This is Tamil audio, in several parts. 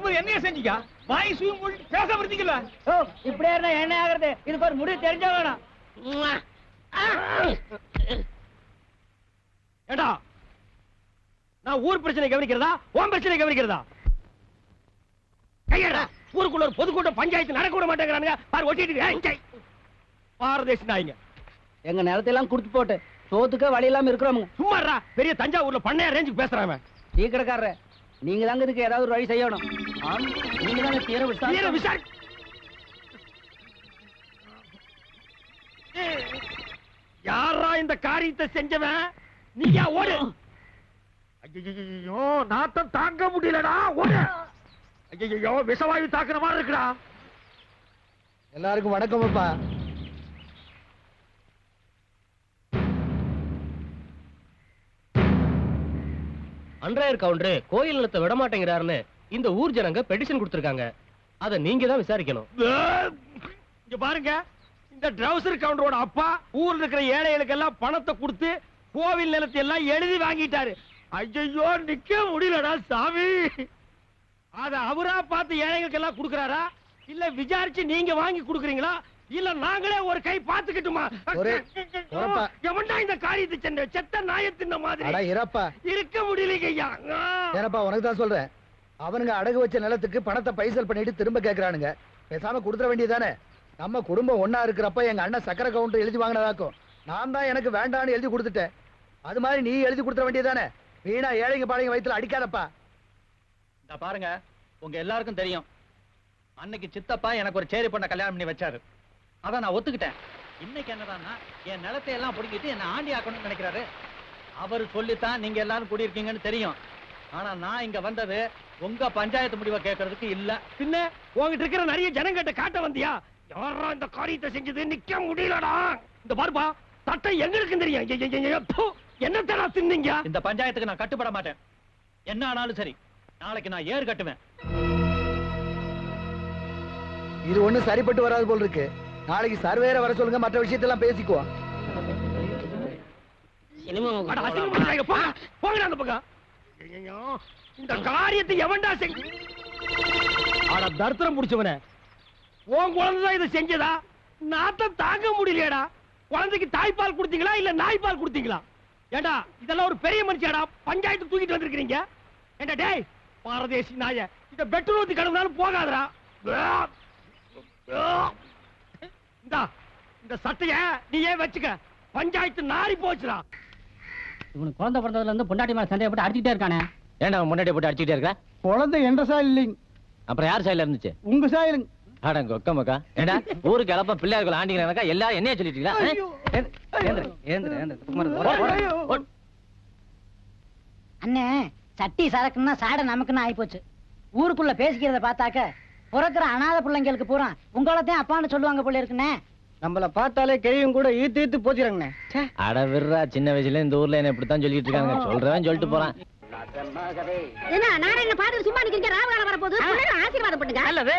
என்னைய செஞ்சீங்க வாய் சுயம் பேச இப்படியே இருந்தா என்ன ஆகுறது? இதுக்கு ஒரு முடிவு தெரிஞ்ச வேணும். ஏடா நான் ஊர் பிரச்சனை கவனிக்கிறதா? உன் பிரச்சனை கவனிக்கிறதா? கையடா ஊருக்குள்ள ஒரு பொதுக்கூட்டம் பஞ்சாயத்து நடக்க விட மாட்டேங்கிறானுங்க. பாரு ஒட்டிட்டு. பாரதேசி நாய்ங்க. எங்க நிலத்தையெல்லாம் குடுத்து போட்டு சோத்துக்க வழி இல்லாம இருக்கிறோமுங்க சும்மாடா பெரிய தஞ்சாவூர்ல பண்ணையா ரேஞ்சுக்கு அவன். டீ கடைக்காரர. நீங்க தாங்க இதுக்கு ஏதாவது ஒரு வழி செய்யணும். ஆம், நீங்க தாங்க தீர வீர விசாரிக்கணும். விசாரி யாரா இந்த காரியத்தை செஞ்சவன்? நீயா ஓடு. ஐயோ நாத்தம் தாங்க முடியலடா ஓடு. ஐயோ விஷவாயு தாக்குற மாதிரி இருக்குடா. எல்லாருக்கும் வணக்கம் அப்பா. அன்றாயர் கவுண்டர். கோயில் நிலத்தை விட மாட்டேங்கிறாருன்னு இந்த ஊர் ஜனங்க பெட்டிஷன் கொடுத்திருக்காங்க. அத நீங்க தான் விசாரிக்கணும். இங்க பாருங்க. இந்த ட்ரௌசர் கவுண்டரோட அப்பா ஊர்ல இருக்கிற ஏழைகளுக்கு எல்லாம் பணத்தை கொடுத்து கோவில் நிலத்தை எல்லாம் எழுதி வாங்கிட்டாரு. ஐயோ நிக்க முடியலடா சாமி. அத அவரா பார்த்து ஏழைகளுக்கு எல்லாம் கொடுக்கறாரா? இல்ல விசாரிச்சு நீங்க வாங்கி கொடுக்குறீங்களா? இல்ல நாங்களே ஒரு கை பாத்துக்கிட்டுமா. எவன்டா இந்த காரியத்தை சென்ற? செத்த நாயத்தின் அடா மாதிரி. இறப்பா. இருக்க முடியலைங்க ஐயா. ஏனப்பா உனக்கு தான் சொல்றேன். அவனுங்க அடகு வச்ச நிலத்துக்கு பணத்தை பைசல் பண்ணிட்டு திரும்ப கேக்குறானுங்க. பேசாம கொடுத்துட வேண்டியதானே நம்ம குடும்பம் ஒண்ணா இருக்கிறப்ப எங்க அண்ணன் சக்கரை கவுண்டர் எழுதி வாங்கினதாக்கும். நான் தான் எனக்கு வேண்டாம்னு எழுதி கொடுத்துட்டேன். அது மாதிரி நீ எழுதி கொடுத்துட வேண்டியதானே வீணா ஏழைங்க பாளைங்க வயித்துல அடிக்காதப்பா. இந்த பாருங்க உங்க எல்லாருக்கும் தெரியும். அன்னைக்கு சித்தப்பா எனக்கு ஒரு சேரி பொண்ணை கல்யாணம் பண்ணி வச்சாரு. அத நான் ஒத்துக்கிட்டேன். இன்னைக்கு என்னடான்னா என் நிலத்தை எல்லாம் புடுங்கிட்டு என்ன ஆண்டி ஆக்கணும்னு நினைக்கிறாரு. அவர் சொல்லித்தான் நீங்க எல்லாரும் குடியிருக்கீங்கன்னு தெரியும். ஆனா நான் இங்க வந்தது உங்க பஞ்சாயத்து முடிவை கேட்கறதுக்கு இல்ல. பின்ன உங்ககிட்ட இருக்கிற நிறைய ஜனங்கிட்ட காட்ட வந்தியா? யாரா இந்த காரியத்தை செஞ்சது? நிக்க முடியலடா. இந்த பாருப்பா சட்டம் எங்களுக்கு தெரியும். ப்பு, என்னத்தடா தின்னீங்க? இந்த பஞ்சாயத்துக்கு நான் கட்டுப்பட மாட்டேன். என்ன ஆனாலும் சரி நாளைக்கு நான் ஏறு கட்டுவேன். இது ஒண்ணும் சரிப்பட்டு வராது போல் இருக்கு. நாளைக்கு சர்வேரை வர சொல்லுங்க மற்ற விஷயத்தெல்லாம் பேசிக்குவோம். இந்த காரியத்தை எவன்டா செஞ்சு அட தர்த்தரம் புடிச்சவனே. உன் குழந்தைதான் இதை செஞ்சதா? நாத்தம் தாங்க முடியலையாடா. குழந்தைக்கு தாய்ப்பால் கொடுத்தீங்களா இல்ல நாய்ப்பால் கொடுத்தீங்களா? ஏண்டா இதெல்லாம் ஒரு பெரிய மனுஷியாடா பஞ்சாயத்து தூக்கிட்டு வந்திருக்கீங்க ஏண்டா டேய் பாரதேசி நாய இத பெட்ரோல் ஊத்தி கிடந்தாலும் போகாதடா. இந்தா இந்த சட்டைய நீ ஏன் வச்சுக்க. பஞ்சாயத்து நாரி போச்சுடா. இவனுக்கு குழந்தை பிறந்ததுல இருந்து பொண்டாட்டி மேல சந்தேகப்பட்டு அடிச்சுட்டே இருக்கானே. ஏன்டா அவன் முன்னாடி போட்டு அடிச்சுட்டே இருக்க? குழந்தை என்ற சாயல் இல்லைங்க அப்புறம் யார் சைடுல இருந்துச்சு? உங்க சாயலுங்க அட கொக்க மக்கா ஏண்டா ஊருக்கு எழப்ப பிள்ளையார்கள் ஆண்டிங்கிறாக்கா எல்லாரும் என்னைய சொல்லிட்டீங்களா? அண்ணே சட்டி சரக்குன்னா சாடை நமக்குன்னு ஆயிப்போச்சு. ஊருக்குள்ள பேசிக்கிறத பார்த்தாக்க பிறக்கிற அனாதை பிள்ளைங்களுக்கு பூரா உங்களத்தையும் அப்பான்னு சொல்லுவாங்க போல இருக்குண்ணே நம்மள பார்த்தாலே கிழியும் கூட ஈத்து ஈத்து போச்சுறாங்கண்ணே அட விடுறா சின்ன வயசுல இந்த ஊர்ல என்ன இப்படித்தான் சொல்லிட்டு இருக்காங்க சொல்றவன் சொல்லிட்டு போறான் என்ன நான் என்ன பாத்துட்டு சும்மா நிக்கிறீங்க ராவகால வரப்போகுது பிள்ளைகளை ஆசீர்வாதம் பண்ணுங்க நல்லது.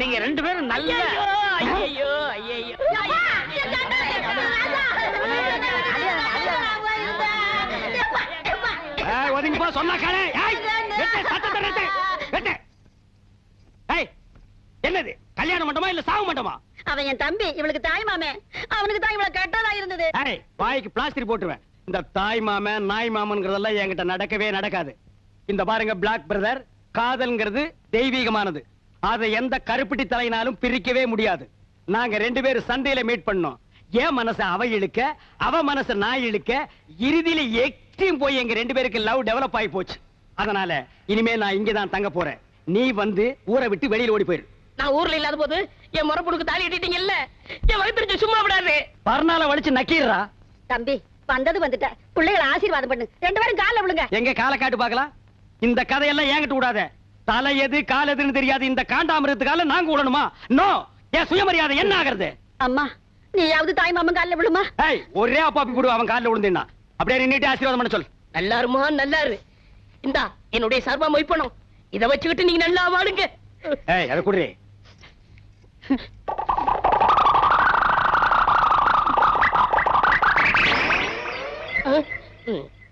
நீங்க ரெண்டு பேரும் நல்ல ஐயோ ஐயோ ஒதுங்கி போ சொன்னா கேளு ஏய் வெட்டு, சத்தத்தை நிறுத்து, வெட்டு. ஏய் என்னது மண்டபமா இல்ல சாவு மண்டபமா? அவன் என் தம்பி இவளுக்கு தாய் மாமே. அவனுக்கு தான் இவ்வளவு கெட்டதா இருந்தது. ஏய் வாய்க்கு பிளாஸ்டிக் போட்டுருவேன். இந்த தாய் மாமன் நாய் மாமன்ங்கிறதெல்லாம் என்கிட்ட நடக்கவே நடக்காது. இந்த பாருங்க பிளாக் பிரதர் காதல்ங்கிறது தெய்வீகமானது. அதை எந்த கருப்பிட்டி தலையினாலும் பிரிக்கவே முடியாது. நாங்க ரெண்டு பேரும் சந்தையில மீட் பண்ணோம். என் மனச அவ இழுக்க அவ மனச நான் இழுக்க இறுதியில எக்ஸ்ட்ரீம் போய் எங்க ரெண்டு பேருக்கு லவ் டெவலப் ஆகி போச்சு. அதனால இனிமே நான் இங்க தான் தங்க போறேன். நீ வந்து ஊரை விட்டு வெளியில ஓடி போயிரு. நான் ஊர்ல இல்லாத போது என் முறப்புடுக்கு தாலி கட்டிட்டீங்கல்ல? என் வயிற்றுச்சு சும்மா விடாது. பர்னால வலிச்சு நக்கீடுறா தம்பி வந்தது வந்துட்ட. பிள்ளைகளை ஆசீர்வாதம் பண்ணு. ரெண்டு பேரும் கால்ல விழுங்க. எங்க காலை காட்டு பார்க்கலாம்? இந்த கதையெல்லாம் ஏங்கிட்டு விடாத. தலை எது கால் எதுன்னு தெரியாது. இந்த காண்டாமிரத்துக்கால நாங்க விடணுமா நோ என் சுயமரியாதை என்ன ஆகுறது? அம்மா நீயாவது தாய் மாமன் கால்ல விழுமா? ஏய் ஒரே அப்பாப்பி போடு அவன் காலில் விழுந்தீன்னா. அப்படியே நின்னுட்டு ஆசீர்வாதம் பண்ண சொல் நல்லாருமா நல்லாரு. இந்தா என்னுடைய சர்வ மொய்ப்பணம். இத வச்சுக்கிட்டு நீங்க நல்லா வாழுங்க. ஏய் அதை குடுறி.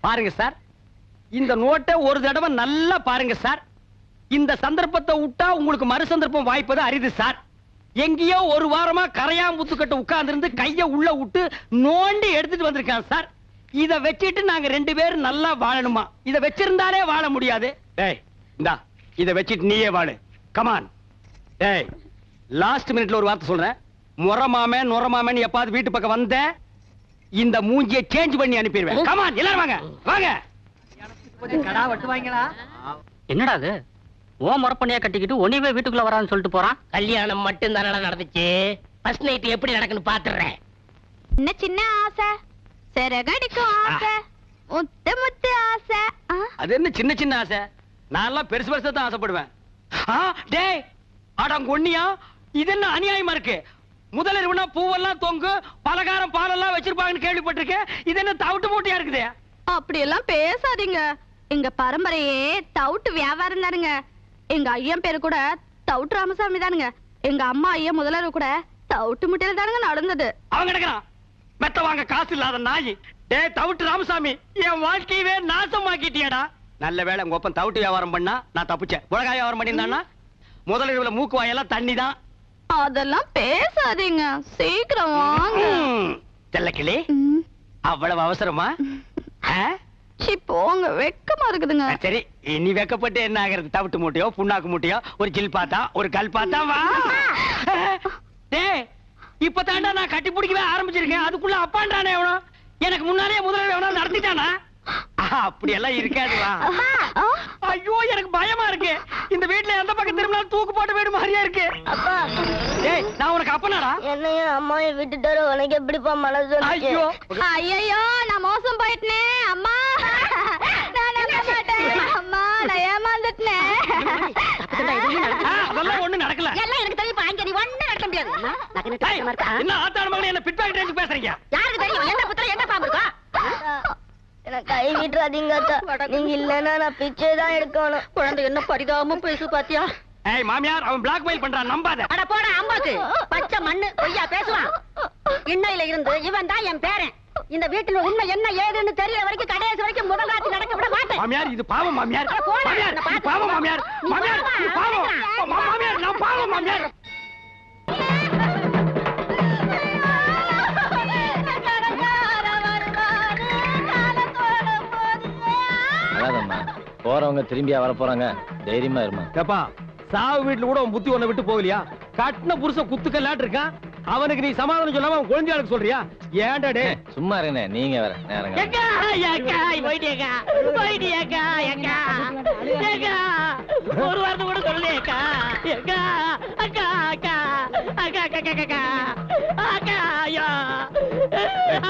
பாருங்க சார். இந்த நோட்டை ஒரு தடவை நல்லா பாருங்க சார். இந்த சந்தர்ப்பத்தை விட்டா உங்களுக்கு மறு சந்தர்ப்பம் வாய்ப்பது அரிது சார். எங்கேயோ ஒரு வாரமா கரையாம்புத்துக்கிட்ட உட்கார்ந்து கையை உள்ள விட்டு நோண்டி எடுத்துட்டு வந்திருக்கான் சார். இத வச்சிட்டு நாங்க ரெண்டு பேரும் நல்லா வாழணுமா? இத வச்சிருந்தாலே வாழ முடியாது. டேய் இந்தா இத வச்சிட்டு நீயே வாழு. கமான் டேய் லாஸ்ட் மினிட்ல ஒரு வார்த்தை சொல்றேன். முறமாம நுறமாமன் எப்பாவது வீட்டு பக்கம் வந்த இந்த மூஞ்சியை சேஞ்ச் பண்ணி அனுப்பிடுவேன். கமான் எல்லாரும் வாங்க வாங்க. கடா வெட்டுவாங்களா? என்னடா அது? ஓ முறப்பண்ணியா கட்டிக்கிட்டு ஒனிவே வீட்டுக்குள்ள வரான்னு சொல்லிட்டு போறான்? கல்யாணம் மட்டும் தானடா நடந்துச்சு. ஃபர்ஸ்ட் நைட் எப்படி நடக்குன்னு பாத்துறேன். என்ன சின்ன ஆசை? சிறகடிக்கும் ஆசை. முத்து முத்து ஆசை. அது என்ன சின்ன சின்ன ஆசை? நான் எல்லாம் பெருசு பெருசா தான் ஆசைப்படுவேன். ஆ, டேய் அடங்கொன்னியா இது என்ன அநியாயமா இருக்கு? முதல்ல இருவனா பூவெல்லாம் தொங்கு பலகாரம் பாலெல்லாம் வச்சிருப்பாங்கன்னு கேள்விப்பட்டிருக்கேன். இது என்ன தவிட்டு மூட்டையா இருக்குதே? அப்படியெல்லாம் பேசாதீங்க. எங்க பரம்பரையே தவுட்டு வியாபாரம் தானுங்க. எங்க ஐயன் பேரு கூட தவுட்டு ராமசாமி தானுங்க. எங்க அம்மா ஐயன் முதலர் கூட தவுட்டு முட்டையில தானுங்க நடந்தது. அவன் கிடக்குறான். மெத்த வாங்க காசு இல்லாத நாய். டேய் தவிட்டு ராமசாமி என் வாழ்க்கையவே நாசமாக்கிட்டியடா. நல்ல வேளை உங்க ஒப்பன் தவிட்டு வியாபாரம் பண்ணா நான் தப்பிச்சேன். உலகாய வியாபாரம் பண்ணியிருந்தானா முதல்ல இவ்வளவு மூக்கு வாயெல்லாம் தண்ணி தான் அதெல்லாம் பேசாதீங்க. சீக்கிரம் வாங்க. செல்லக்கிளி ம். அவ்வளவு அவசரமா? போங்க. வெக்கமா இருக்குதுங்க. சரி. நீ வெக்கப்பட்டு என்ன ஆகிறது? தவிட்டு மூட்டையோ புண்ணாக்கு மூட்டையோ ஒரு ஜில் பாத்தா ஒரு கல் பாத்தா வா. டேய் இப்பதான்டா நான் கட்டி பிடிக்கவே ஆரம்பிச்சிருக்கேன். அதுக்குள்ள அப்பான்டானே எவனோ எனக்கு முன்னாலே முதல்ல எவனோ நடத்திட்டானா? ஆஹா, அப்படி எல்லாம் இருக்காது வா? ஐயோ எனக்கு பயமா இருக்கு. இந்த வீட்ல எந்த பக்கம் திரும்பினாலும் தூக்கு போட்டு வீடு மாதிரியா இருக்கு. அப்பா டேய் நான் உனக்கு அப்பனாடா? என்னையும் அம்மாவையும் விட்டுட்டாரு உனக்கு எப்படிப்பா மனசு ஐயோ. ஐயோ நான் மோசம் போயிட்டனே அம்மா. நான் நம்ப மாட்டேன். அம்மா நான் ஏமாந்துட்டேன். ஆ, அதெல்லாம் ஒண்ணு நடக்கல. எல்லாம் எனக்கு தெரியும் நீ ஒண்ணு நடக்க முடியாது? என்ன ஆத்தாள் மகனே என்ன ரேஞ்ச் பேசுறீங்க தெரியும் எந்த புத்திரம் எந்த பாம்பு இருக்கா கை விட்டுறாதீங்க அக்கா. நீங்க இல்லன்னா நான் பிச்சை தான் எடுக்கணும். குழந்தை என்ன பரிதாபமா பேசு பாத்தியா? ஏய் மாமியார் அவன் பிளாக்மெயில் பண்றான் நம்பாத. அட போடா அம்மாக்கு பச்சை மண்ணு பொய்யா பேசுவான் இன்னையில இருந்து இவன் தான் என் பேரன். இந்த வீட்டுல உண்மை என்ன ஏதுன்னு தெரியற வரைக்கும் கடைசி வரைக்கும் முதல் ராத்தி நடக்க விட மாட்டேன். மாமியார் இது பாவம் மாமியார். மாமியார் பாவம். மாமியார். மாமியார் பாவம் மாமியார் நான் பாவம் மாமியார். போறவங்க திரும்பியா வர போறாங்க. தைரியமா இருமா. ஏப்பா சாவு வீட்டுல கூட உன் புத்தி உன்னை விட்டு போகலையா? கட்டின புருஷன் குத்துக்கல்லாட்டு இருக்கான் அவனுக்கு நீ சமாதானம் சொல்லாம அவன் குழந்தையாளுக்கு சொல்றியா? ஏன்டா டே சும்மா இருங்க நீங்க வேற நேரங்க ஏக்கா, ஏக்கா, ஒரு வார்த்தை கூட சொல்லலையேக்கா. ஏக்கா, அக்கா, அக்கா, அக்கா, அக்கா, அக்கா, அக்கா, அக்கா, ஐயா,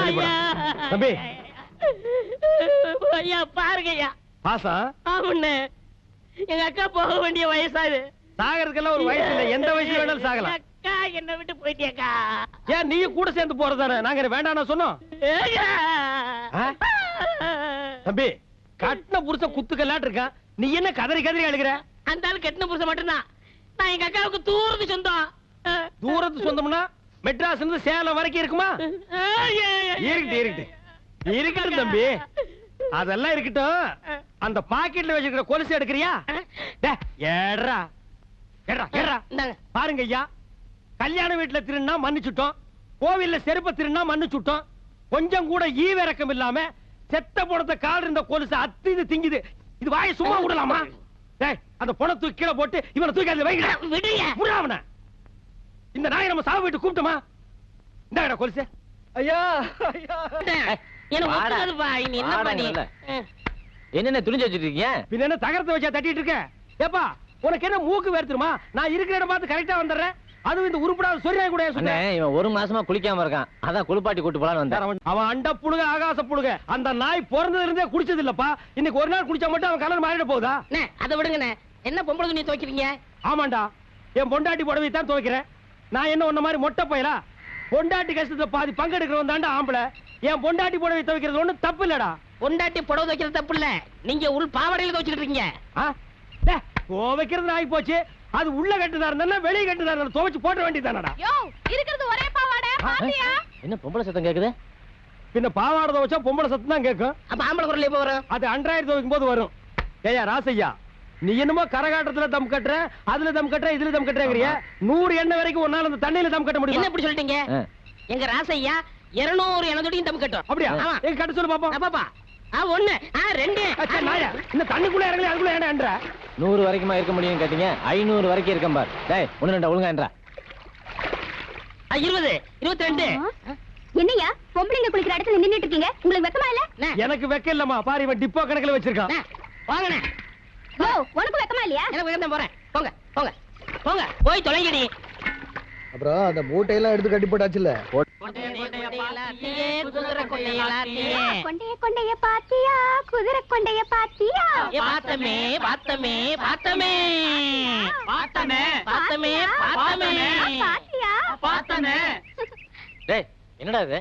ஐயா. தம்பி. ஐயா, பாருங்க ஐயா. பாசா ஆமாண்ணே. எங்க அக்கா போக வேண்டிய வயசாது சாகறதுக்கெல்லாம் ஒரு வயசு இல்ல. எந்த வயசுல வேணாலும் சாகலாம். அக்கா என்ன விட்டு போயிட்டியக்கா? ஏன் நீ கூட சேர்ந்து போறதானே நாங்க என்ன வேண்டாம்னு சொன்னோம்? தம்பி கட்டின புருஷன் குத்துக்கல்லாட்டு இருக்கான். நீ என்ன கதறி கதறி அழுகிற? அந்த ஆள் கெட்டின புருஷன் மட்டும்தான். நான் எங்க அக்காவுக்கு தூரத்து சொந்தம். தூரத்து சொந்தம்னா மெட்ராஸ்ல இருந்து சேலம் வரைக்கும் இருக்குமா? இருக்கட்டும் இருக்கட்டும் இருக்கட்டும் தம்பி. அதெல்லாம் இருக்கட்டும். அந்த பாக்கெட்ல வச்சிருக்கிற கொலுசு எடுக்கிறியா? டேய், ஏட்ரா ஏட்ரா ஏட்ரா இந்தாங்க. பாருங்க ஐயா. கல்யாண வீட்டுல திருநா மன்னிச்சுட்டோம். கோவில்ல செருப்ப திருநா மன்னிச்சுட்டோம். கொஞ்சம் கூட ஈவிரக்கம் இல்லாம செத்த பணத்தை கால் இருந்த கொலுசு அத்து இது திங்குது. இது வாயை சும்மா விடலாமா? டேய் அந்த பணத்தை கீழே போட்டு இவனை தூக்கி அதுல. விடாமன இந்த நாயை நம்ம சாவு வீட்டு கூப்பிட்டோமா? இந்த கொலுசு. ஐயா ஐயா. என்ன துணிஞ்சு வச்சிட்டு இருக்கீங்க? பின்ன என்ன தகரத்தை வச்சா தட்டிட்டு இருக்க? ஏப்பா உனக்கு என்ன மூக்கு வேர்த்துருமா? நான் இருக்கிற இடம் பார்த்து கரெக்டா வந்துடுறேன். அதுவும் இந்த உருப்படாத சொரியாய் கூட சொன்னேன் இவன் ஒரு மாசமா குளிக்காம இருக்கான். அதான் குளிப்பாட்டி கூட்டு போலான்னு வந்தேன். அவன் அண்ட புழுக ஆகாச புழுக. அந்த நாய் பிறந்ததுல இருந்தே குடிச்சது இல்லப்பா இன்னைக்கு ஒரு நாள் குடிச்சா மட்டும் அவன் கலர் மாறிட போகுதா? அண்ணே, அதை விடுங்கண்ணே. என்ன பொம்பளை துணி துவைக்கிறீங்க? ஆமாண்டா. என் பொண்டாட்டி புடவை தான் துவைக்கிறேன். நான் என்ன உன்ன மாதிரி மொட்டை பையலா? பொண்டாட்டி கஷ்டத்துல பாதி பங்கெடுக்கிறவன் தாண்டா ஆம்பளை. என் பொண்டாட்டி புடவை துவைக்கிறது ஒண்ணும் தப்பு இல்லடா. பொண்டாட்டி புடவை துவைக்கிறது தப்பு இல்ல. நீங்க உள் பாவாடையில துவைச்சிட்டு இருக்கீங்க. துவைக்கிறது ஆகி போச்சு அது உள்ள கட்டுதா இருந்தா வெளியே கட்டுதா இருந்தா துவைச்சு போட்ட வேண்டியதானடா யோ இருக்கிறது ஒரே பாவாடை. பாத்தியா? என்ன பொம்பளை சத்தம் கேக்குது? பின்ன பாவாடை துவைச்சா பொம்பளை சத்தம் தான் கேட்கும் அப்ப ஆம்பளை குரல் எப்ப வரும்? அது அன்றாயிரம் துவைக்கும் போது வரும். ஏயா ராசையா நீ என்னமோ கரகாட்டத்துல தம் கட்டுற அதுல தம் கட்டுற இதுல தம் கட்டுறங்கிறிய. நூறு எண்ணெய் வரைக்கும் உன்னால அந்த தண்ணியில தம் கட்ட என்ன முடியும் இப்படி சொல்லிட்டீங்க? எங்க ராசையா இருநூறு எனதோடையும் தம் கட்டும் அப்படியா? கட்ட சொல்லு பாப்பா. ஆ ஒண்ணு. ஆ ரெண்டு. அச்சா, நாயா? இந்த தண்ணிக்குள்ள இறங்கல அதுக்குள்ள ஏன்டா என்ற நூறு வரைக்குமா இருக்க முடியும் கேட்டீங்க? ஐநூறு வரைக்கும் இருக்கேன் பார். டேய் ஒண்ணு ரெண்டா ஒழுங்கா என்றா ஆ, இருபது. இருபத்தி ரெண்டு என்னையா பொம்பளைங்க குளிக்கிற இடத்துல நின்னுட்டு இருக்கீங்க. உங்களுக்கு வெக்கமா இல்ல? எனக்கு வெக்க இல்லம்மா. பாரு இவன் டிப்போ கணக்குல வச்சிருக்கான். அண்ணே, வாங்கண்ணே ஓ உனக்கு வெக்கமா இல்லையா? எனக்கு போறேன். போங்க போங்க. போங்க. போய் தொலைங்கடி. அப்புறம் அந்த மூட்டையெல்லாம் எடுத்து கட்டி கொண்டையலாத்தியே கொண்டைய கொண்டைய பாத்தியா குதிரை கொண்டைய பாத்தியா ஏ பார்த்தமே பார்த்தமே பார்த்தமே. பார்த்தமே பார்த்தமே பார்த்தமே. பாத்தியா பார்த்தமே. டேய் என்னடா இது?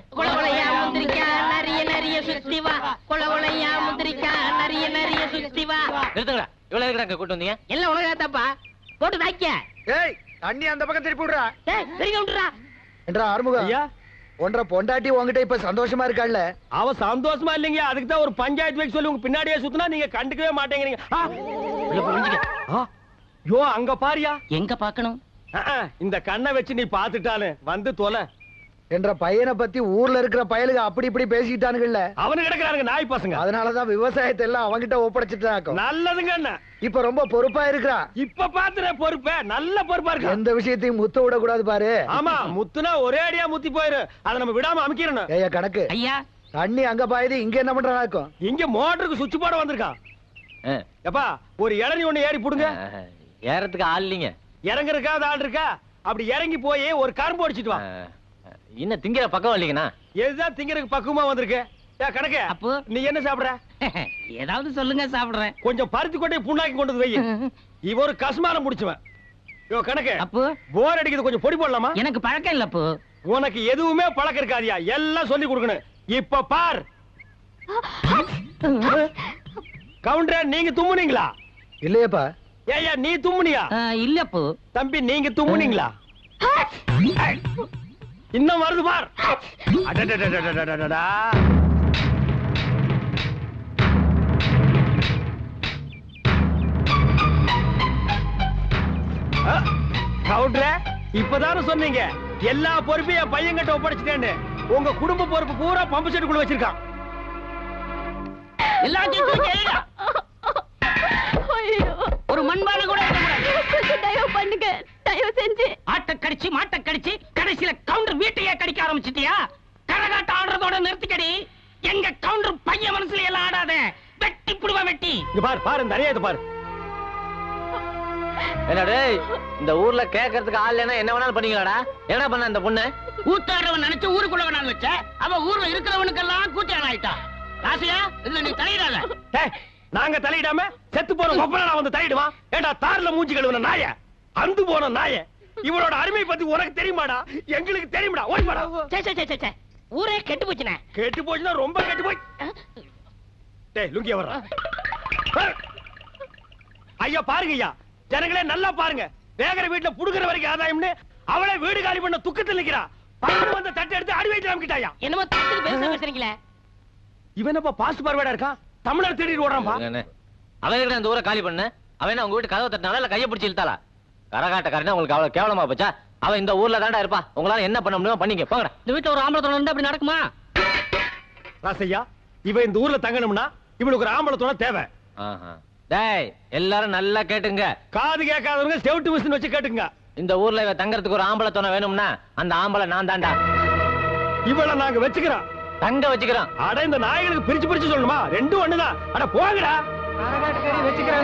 முந்திரிக்கா நிறைய நிறைய சுத்தி வா. கொல கொலையா முந்திரிக்கா நிறைய நிறைய சுத்தி வா. நிறுத்துங்கடா. இவ்வளவு கூட்டு வந்தீங்க? எல்லாம் உனக்கு தப்பா போட்டு தாக்கிய ஏய் தண்ணி அந்த பக்கம் திருப்பி விடுறா. என்றா ஆறுமுகம். ஐயா ஒன்றரை பொண்டாட்டி உங்ககிட்ட இப்ப சந்தோஷமா இருக்காள்ல? அவ சந்தோஷமா இல்லைங்க அதுக்கு தான் ஒரு பஞ்சாயத்து வைக்க சொல்லி உங்க பின்னாடியே சுத்தினா நீங்க கண்டுக்கவே மாட்டேங்கிறீங்க. யோ அங்க பாரியா? எங்க பாக்கணும் இந்த கண்ணை வச்சு நீ பாத்துட்டானு வந்து தொலை. என்ற பையனை பத்தி ஊர்ல இருக்கிற பயலுக அப்படி இப்படி பேசிக்கிட்டானுங்கல்ல அவனு கிடக்குறானுங்க நாய் பசங்க. அதனாலதான் விவசாயத்தை எல்லாம் அவங்கிட்ட ஒப்படைச்சிட்டாக்கும் நல்லதுங்க என்ன இப்ப ரொம்ப பொறுப்பா இருக்கிறா. இப்ப பாத்துற பொறுப்ப நல்ல பொறுப்பா இருக்கு? எந்த விஷயத்தையும் முத்த விட கூடாது பாரு. ஆமா முத்துனா ஒரே அடியா முத்தி போயிரு. அதை நம்ம விடாம அமைக்கிறணும் ஏய்யா கணக்கு. ஐயா. தண்ணி அங்க பாயுது இங்க என்ன பண்றானாக்கும் இங்க மோட்டருக்கு சுவிட்ச் போட வந்திருக்கான் எப்பா ஒரு இளநி ஒண்ணு ஏறி புடுங்க. ஏறத்துக்கு ஆள் இல்லைங்க. இறங்குறதுக்காவது ஆள் இருக்கா? அப்படி இறங்கி போய் ஒரு கரும்பு அடிச்சிட்டு வா. இன்னும் திங்கிற பக்கம் இல்லைங்கண்ணா எதுதான் திங்கறதுக்கு பக்குவமா வந்திருக்கு? ஏ கணக்கு அப்போ? நீ என்ன சாப்பிடுற? ஏதாவது சொல்லுங்க சாப்பிடுறேன். கொஞ்சம் பருத்தி கொட்டை புண்ணாக்கி கொண்டு வந்து வை இவ ஒரு கஸ்மாலம் முடிச்சுவன். யோ கணக்கு அப்போ? போர் அடிக்குது கொஞ்சம் பொடி போடலாமா? எனக்கு பழக்கம் இல்ல அப்போ. உனக்கு எதுவுமே பழக்கம் இருக்காதியா? எல்லாம் சொல்லி கொடுக்கணும். இப்ப பார். கவுண்டர் நீங்க தும்முனீங்களா? இல்லையேப்பா. ஏய்யா நீ தும்முனியா? இல்ல அப்போ. தம்பி நீங்க தும்முனீங்களா? ஏய், இன்னும் வருது பார். கவுண்டர இப்பதான சொன்னீங்க எல்லா பொறுப்பையும் பையன் கிட்ட ஒப்படைச்சிட்டேன்னு உங்க குடும்ப பொறுப்பு பூரா பம்பு செட்டுக்குள்ள வச்சிருக்கான் ஒரு மண்பானை கூட தயவு பண்ணுங்க தயவு செஞ்சு ஆட்டை கடிச்சு மாட்டை கடிச்சு கடைசியில கவுண்டர் வீட்டையே கடிக்க ஆரம்பிச்சிட்டியா? கரகாட்டம் ஆடுறதோட நிறுத்திக்கடி. எங்க கவுண்டர் பையன் மனசுல எல்லாம் ஆடாத. வெட்டி புடுவ வெட்டி. இங்க பாரு பாரு நிறைய இது பாரு. என்ன டேய் இந்த ஊர்ல கேட்கறதுக்கு ஆள் இல்லைன்னா என்ன வேணாலும் பண்ணீங்களாடா? என்ன பண்ண இந்த பொண்ணு? ஊத்தாடுறவன் நினைச்சு ஊருக்குள்ள வேணாலும் வச்ச. அவ ஊர்ல இருக்கிறவனுக்கெல்லாம் கூட்டியான் ஆயிட்டா. ராசியா இதுல நீ தலையிடாத. நாங்க தலையிடாம செத்து போன ஒப்பனா வந்து தலையிடுவான்? ஏண்டா தார்ல மூஞ்சி கழுவுன நாய? அந்து போன நாய? இவளோட அருமை பத்தி உனக்கு தெரியுமாடா? எங்களுக்கு தெரியுமாடா. ஓடி வாடா சே சே, சே சே, சே ஊரே கெட்டு போச்சுனே கெட்டு போச்சுன்னா ரொம்ப கெட்டு போய். டேய் லுங்கிய வர்றா. ஐயா பாருங்க ஐயா. ஜனங்களே நல்லா பாருங்க. வேகர வீட்டுல புடுங்குற வரைக்கும் ஆதாயம்னு அவளே வீடு காலி பண்ண துக்கத்தில் நிக்கிறா. பையன் வந்து தட்டை எடுத்து அடி வயிற்று அமைக்கிட்டாயா? என்னமோ தட்டுக்கு பேச பேசுறீங்களே. இவன் என்னப்பா பாஸ்ட் பார்வைடா இருக்கான்? தமிழர் தேடி ஓடுறான்பா என்ன? அவன் இந்த ஊரை காலி பண்ண? அவன் உங்க வீட்டு கதவை தட்டினால இல்ல கையை பிடிச்சி இழுத்தாளா? கரகாட்டக்காரனா உங்களுக்கு அவ்வளவு கேவலமா போச்சா? அவன் இந்த ஊர்ல தாண்டா இருப்பா. உங்களால என்ன பண்ண முடியுமோ பண்ணீங்க போங்கடா. இந்த வீட்டுல ஒரு ஆம்பளை தொழில் அப்படி நடக்குமா? ராசையா இவ இந்த ஊர்ல தங்கணும்னா இவளுக்கு ஒரு ஆம்பளை துணை தேவை. ஆஹா. டேய் எல்லாரும் நல்லா கேட்டுங்க. காது கேட்காதவங்க செவிட்டு மிஷின் வச்சு கேட்டுங்க இந்த ஊர்ல இவ தங்கறதுக்கு ஒரு ஆம்பளை துணை வேணும்னா அந்த ஆம்பளை நான் தாண்டா இவளை நாங்க வச்சுக்கிறோம். தங்க வச்சுக்கிறான் அட இந்த நாய்களுக்கு பிரிச்சு பிரிச்சு சொல்லணுமா? ரெண்டும் ஒண்ணுதான். அட போங்கடா. வச்சுக்கிறேன்